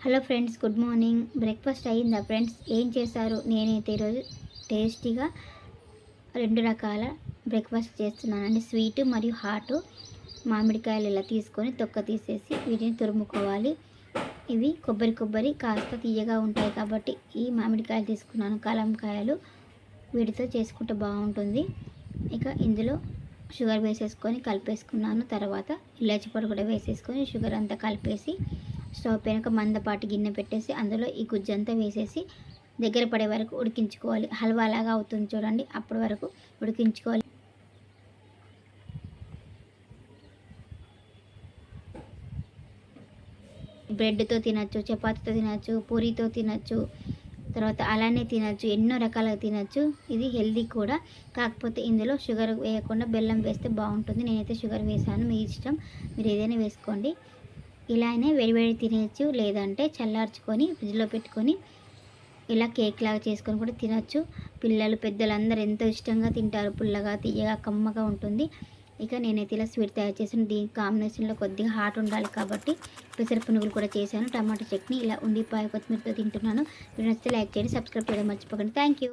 Hello friends good morning. Breakfast అయ్యిందా friends? ఏం చేశారు? నేనైతే ఈరోజు టేస్టీగా రెండు రకాల బ్రేక్ఫాస్ట్ చేస్తున్నానండి. స్వీట్ మరియు హాట్. మామిడికాయలు ఇలా తీసుకొని తొక్క తీసేసి వీటిని తురుముకోవాలి. ఇవి కొబ్బరి కొబ్బరి కాస్త తీయగా ఉంటాయి కాబట్టి ఈ మామిడికాయలు తీసుకున్నాను. కలంకాయలు వీటితో చేసుకుంటే బాగుంటుంది. ఇక ఇందులో షుగర్ వేసేసుకొని కలిపేసుకున్నాను. తర్వాత ఇలాచి పొడి కూడా వేసేసుకొని షుగర్ అంతా కలిపేసి స్టవ్ పైన ఒక మందపాటి గిన్నె పెట్టేసి అందులో ఈ గుజ్జంతా వేసేసి దగ్గర పడే వరకు ఉడికించుకోవాలి. హల్వా లాగా అవుతుంది చూడండి. అప్పటి వరకు ఉడికించుకోవాలి. బ్రెడ్తో తినచ్చు చపాతీతో తినచ్చు పూరితో తినచ్చు తర్వాత అలానే తినచ్చు ఎన్నో రకాలుగా తినచ్చు. ఇది హెల్దీ కూడా. కాకపోతే ఇందులో షుగర్ వేయకుండా బెల్లం వేస్తే బాగుంటుంది. నేనైతే షుగర్ వేసాను. మీ ఇష్టం. మీరు ఏదైనా వేసుకోండి. ఇలా అయినా వేడివేడి తినేయచ్చు లేదంటే చల్లార్చుకొని ఫ్రిడ్జ్లో పెట్టుకొని ఇలా కేక్ లాగా చేసుకొని కూడా తినచ్చు. పిల్లలు పెద్దలు అందరూ ఎంతో ఇష్టంగా తింటారు. పుల్లగా తీయగా కమ్మగా ఉంటుంది. ఇక నేనైతే ఇలా స్వీట్ తయారు చేసాను దీని కాంబినేషన్లో కొద్దిగా హాట్ ఉండాలి కాబట్టి పెసర పునుగులు కూడా చేశాను. టమాటా చట్నీ ఇలా ఉండిపాయ కొత్తిమీరతో తింటున్నాను. మీరు నచ్చితే లైక్ చేయండి సబ్స్క్రైబ్ చేయడం మర్చిపోకండి. Thank you